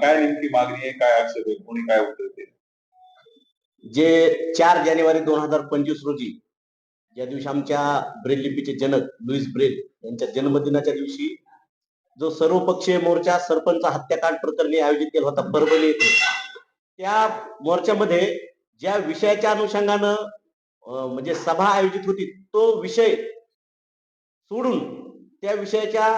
काय नेमकी मागणी आहे? काय आक्षेप आहे? कोणी काय उत्तर देईल? जे चार जानेवारी दोन हजार पंचवीस रोजी ज्या दिवशी आमच्या ब्रेल लिपीचे जनक लुईस ब्रेल यांच्या जन्मदिनाच्या दिवशी जो सर्वपक्षीय मोर्चा सरपंच हत्याकांड प्रकरणी आयोजित केला होता परभणी येथे त्या मोर्चामध्ये ज्या विषयाच्या अनुषंगानं म्हणजे सभा आयोजित होती तो विषय सोडून त्या विषयाच्या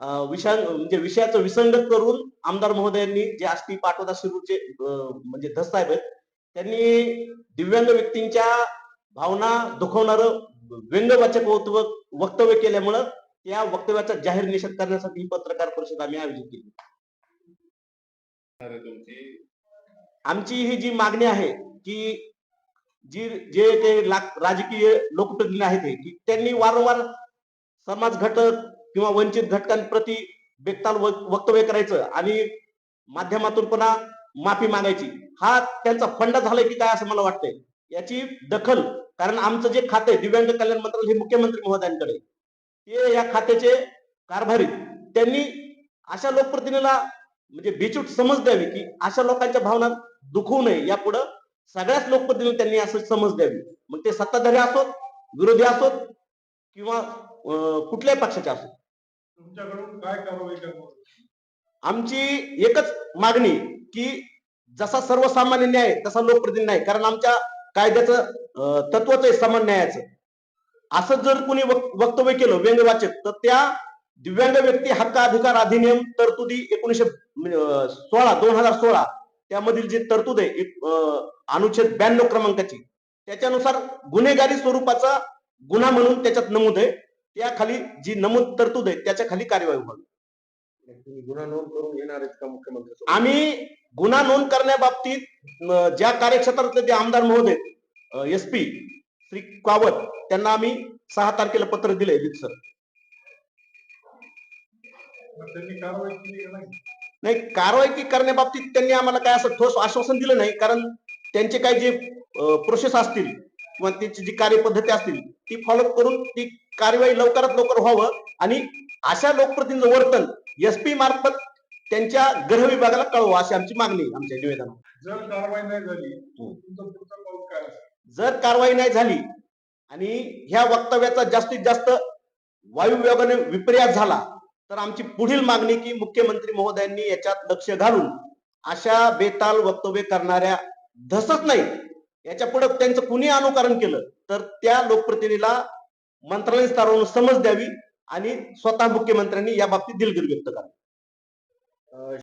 अं, विषया म्हणजे विषयाचं विसंगत करून आमदार महोदयांनी जे आष्टी पाटोदा शिरूरचे अं, म्हणजे धस साहेब आहेत त्यांनी दिव्यांग व्यक्तींच्या भावना दुखवणार व्यंगवाचक वक्तव्य केल्यामुळं त्या वक्तव्याचा जाहीर निषेध करण्यासाठी ही पत्रकार परिषद आम्ही आयोजित केली. आमची ही जी मागणी आहे की जी जे ते राजकीय लोकप्रतिनिधी आहेत की त्यांनी वारंवार समाज घटक किंवा वंचित घटकांप्रती बेताल वक्तव्य करायचं आणि माध्यमातून पुन्हा माफी मागायची हा त्यांचा फंडा झालाय की काय असं मला वाटतंय. याची दखल कारण आमचं जे खाते आहे, दिव्यांग कल्याण मंत्रालय हे मुख्यमंत्री महोदयांकडे. ते या खात्याचे कारभारी. त्यांनी अशा लोकप्रतिनिधीला म्हणजे बेचूट समज द्यावी की अशा लोकांच्या भावना दुखवू नये. यापुढं सगळ्याच लोकप्रतिनिधी त्यांनी असं समज द्यावी. मग ते सत्ताधारी असोत विरोधी असोत किंवा कुठल्याही पक्षाचे असोत. तुमच्याकडून काय कारवाई करणार? आमची एकच मागणी की जसा सर्वसामान्य न्याय तसा लोकप्रतिनिधी नाही कारण आमच्या कायद्याचं तत्वच आहे समान न्यायाचं. असं जर कोणी वक्तव्य केलं व्यंगवाचक तर त्या दिव्यांग व्यक्ती हक्क अधिकार अधिनियम तरतुदी एकोणीशे म्हणजे, सोळा दोन हजार सोळा त्यामधील जी तरतूद आहे एक, अनुच्छेद ब्याण्णव क्रमांकाची त्याच्यानुसार गुन्हेगारी स्वरूपाचा गुन्हा म्हणून त्याच्यात नमूद आहे. त्या खाली जी नमूद तरतूद आहे त्याच्याखाली कार्यवाही व्हावी. गुन्हा नोंद करून घेणार आहेत का मुख्यमंत्री आम्ही गुन्हा नोंद करण्याबाबतीत ज्या कार्यक्षेत्रातले ते आमदार महोदय एस पी श्री कावत त्यांना आम्ही सहा तारखेला पत्र दिले सर. नाही? नाही कारवाई की करण्याबाबतीत त्यांनी आम्हाला काय असं ठोस आश्वासन दिलं नाही कारण त्यांचे काही जे प्रोसेस असतील किंवा त्यांची जी कार्यपद्धती असतील ती फॉलो करून ती कार्यवाही लवकरात लवकर व्हावं आणि अशा लोकप्रतिनिधी वर्तन एस पी मार्फत त्यांच्या गृह विभागाला कळवा अशी आमची मागणी आमच्या निवेदनात जर कारवाई नाही झाली हो. जर कारवाई नाही झाली आणि ह्या वक्तव्याचा जास्तीत जास्त वायू वेगाने विपर्यास झाला तर आमची पुढील मागणी की मुख्यमंत्री महोदयांनी याच्यात लक्ष घालून अशा बेताल वक्तव्य करणाऱ्या धसच नाही याच्यापुढे त्यांचं कुणी अनुकरण केलं तर त्या लोकप्रतिनिधीला मंत्रालय स्तरावरून समज द्यावी आणि स्वतः मुख्यमंत्र्यांनी या बाबतीत दिलगिरी व्यक्त करावी.